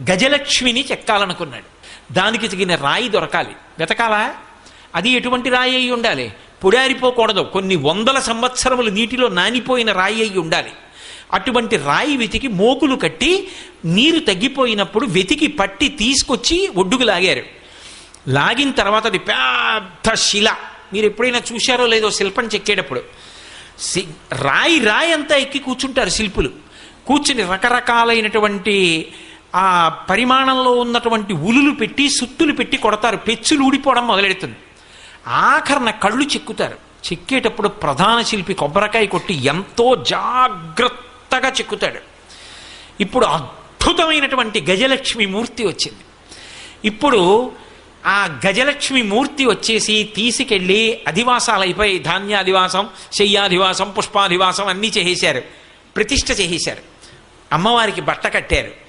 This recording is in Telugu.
గజలక్ష్మిని చెక్కాలనుకున్నాడు. దానికి తగిన రాయి దొరకాలి. వెతకాలా? అది ఎటువంటి రాయి అయి ఉండాలి? పొడారిపోకూడదు. కొన్ని వందల సంవత్సరములు నీటిలో నానిపోయిన రాయి అయి ఉండాలి. అటువంటి రాయి వెతికి మోకులు కట్టి నీరు తగ్గిపోయినప్పుడు వెతికి పట్టి తీసుకొచ్చి ఒడ్డుకు లాగారు. లాగిన తర్వాత అది పెద్ద శిల. మీరు ఎప్పుడైనా చూశారో లేదో శిల్పం చెక్కేటప్పుడు. సి- రాయి రాయి అంతా ఎక్కి కూర్చుంటారు శిల్పులు. కూర్చుని రకరకాలైనటువంటి ఆ పరిమాణంలో ఉన్నటువంటి ఉలులు పెట్టి సుత్తులు పెట్టి కొడతారు. పెచ్చులు ఊడిపోవడం మొదలెడుతుంది. ఆఖరణ కళ్ళు చెక్కుతారు. చెక్కేటప్పుడు ప్రధాన శిల్పి కొబ్బరికాయ కొట్టి ఎంతో జాగ్రత్తగా చెక్కుతాడు. ఇప్పుడు అద్భుతమైనటువంటి గజలక్ష్మి మూర్తి వచ్చింది. ఇప్పుడు ఆ గజలక్ష్మి మూర్తి వచ్చేసి తీసుకెళ్ళి అధివాసాలైపోయి ధాన్యాధివాసం శయ్యాధివాసం పుష్పాధివాసం అన్నీ చేసేశారు. ప్రతిష్ట చేసేశారు. అమ్మవారికి బట్ట కట్టారు.